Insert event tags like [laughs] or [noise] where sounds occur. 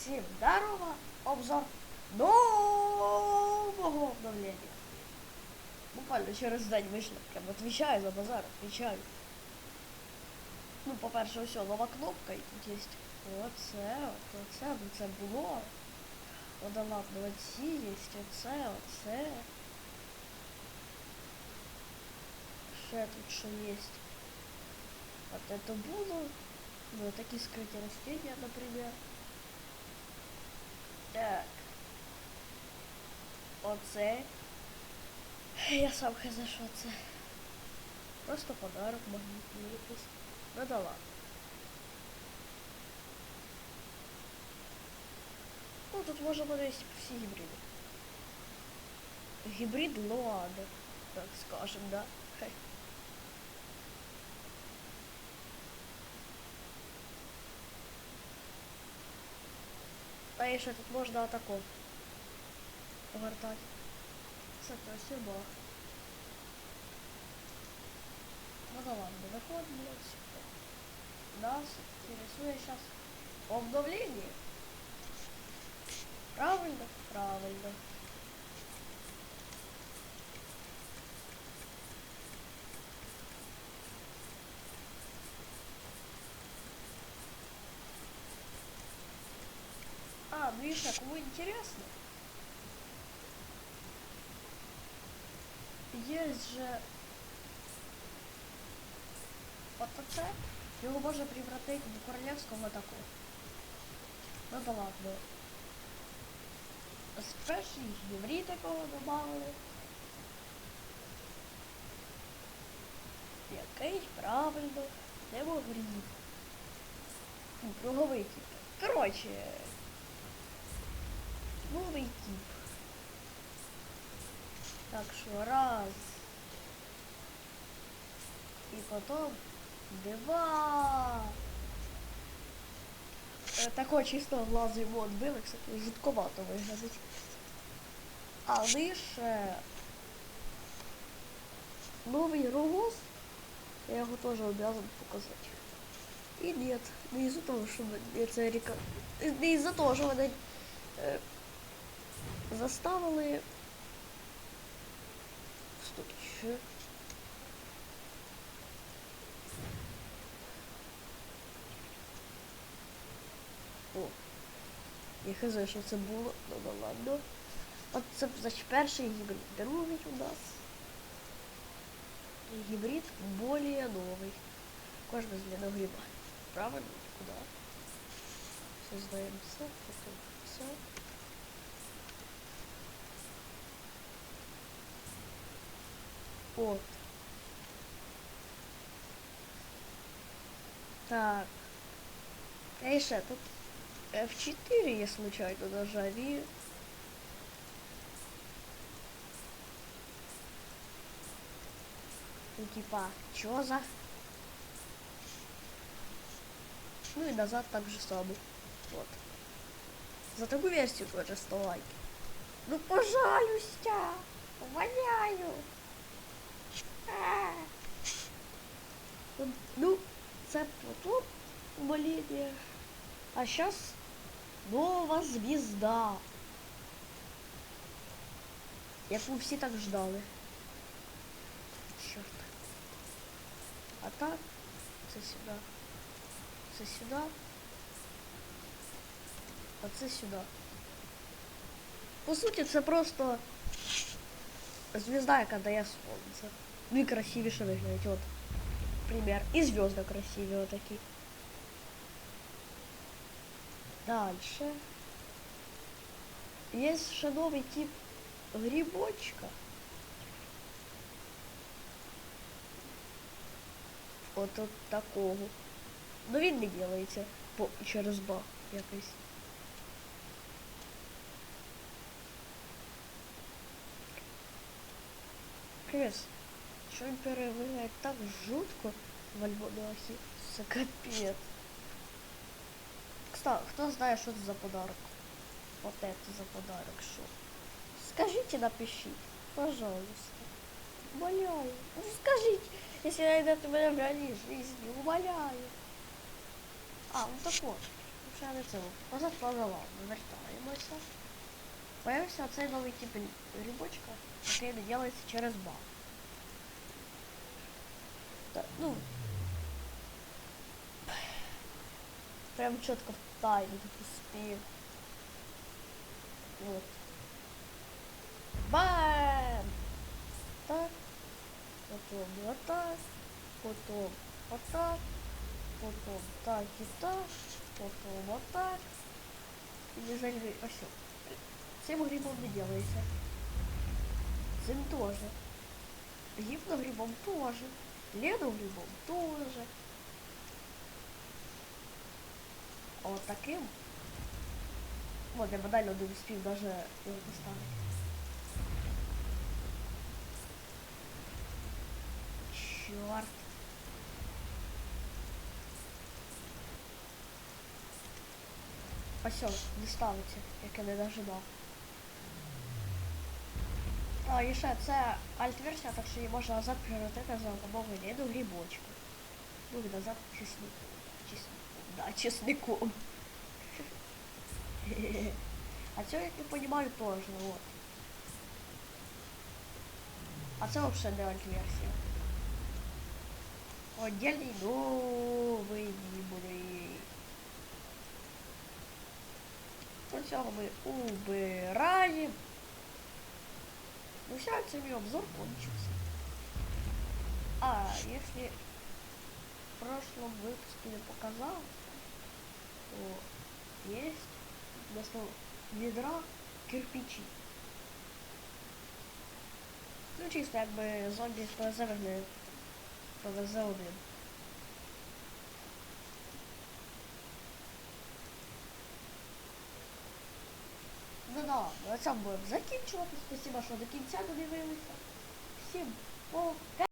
Всем здорово! Обзор нового обновления. Буквально через день вийшло. Прям отвечаю за базар, отвечаю. Ну, по-перше, все, нова кнопка і тут є. Оце, от, оце, ну це було. О, да ладно, оці є, оце, оце. Ще тут що є. Вот это было. Ну, такие скрытые растения, например. Так. Оце. Я сам хз що це. Просто подарок магнітний якийсь. Ну да ладно. Ну тут можна подивитися всі гібриди. Гібрид Лоада, так скажем, да? Ще тут можна атаку повертати. То сюди. Ну да ладно, выходим, блядь. Нас интересует сейчас обновление. Правильно? Правильно. такого интересного. Есть же вот отца, его можно превратить в королевского атаку. Ну да ладно. Спершу еврей такого добавили. Який правильно, не могрів. Круговий тільки. Коротше. Новий тип. Так що раз. І потім два. Е, Такого чисто глазу йому відбили, кстати, жутковато виглядить. А лише новий рогоз, я його теж обязан показати. І ні, не із-за того, мене це река. Не із-за того, що мене заставили. Стоп, що? О. Я хз, що це було, ну да ладно. От це, значить, перший гібрид. Другий у нас. Гібрид более новий. Кожна зміна гриба. Правильно? Куда? Создаємо це, потім це. От. Так. Ще тут F4 я случайно нажав і... Ну типа, чё за? Ну и назад так же самое. Вот. За такую версию тоже 100 лайков. Ну пожалуйста, умоляю. А. Ну, Ну, це потом умоление. А сейчас нова звезда. Яку всі так ждали. Чорт. А так, це сюди. Це сюди. А це сюди. По суті, це просто звезда, яка дає сонце. Ну і красивіше виглядить. От. Пример. І звезды красиві отакі. Дальше. Есть ще новий тип грибочка. От от такого. Ну він не делається по через баг якийсь. Крес, що він перевиглядає так жутко в альбодахі. Це капець. Кстати, хто знає, що це за подарок? Вот это за подарок, что? Скажите, напишите, пожалуйста. Умоляю. Ну скажите, если найдете меня в реальной жизни, умоляю. А, ну так вот. ще не це. Назад по головам. Вертаємося. Появився цей новий тип грибочка, який не ділається через баг. Та, ну. Прям чітко в таймі такий спів. Вот. Бам! Так. Потом вот так. Потом вот так. Потом так и так. Потом вот так. И не зальви. А все. Цим грибом не делается. Цим тоже. Гипногрибом тоже. Леногрибом тоже. А вот таким. Вот, я банально не успел даже его поставить. Черт. А все, не я не дожидав. А, і ще це альт-версія, так що її можна назад превратити за допомогою ліду грибочку. Ну і назад чеснику. Чеснику. Да, чесником. [laughs] А це, як я понимаю, тоже, вот. А це вообще не альт-версія. Отдельний новий буде. До цього ми убираємо. Ну все, це мій обзор кончился. А, если в прошлом выпуске не показал, то есть вместо ведра кирпичи. Ну чисто якби зомбі з ПВЗ вигнає ПВЗ один. Ну да, на цьому будемо закінчувати. Спасибо, що до кінця додивилися. Всім пока!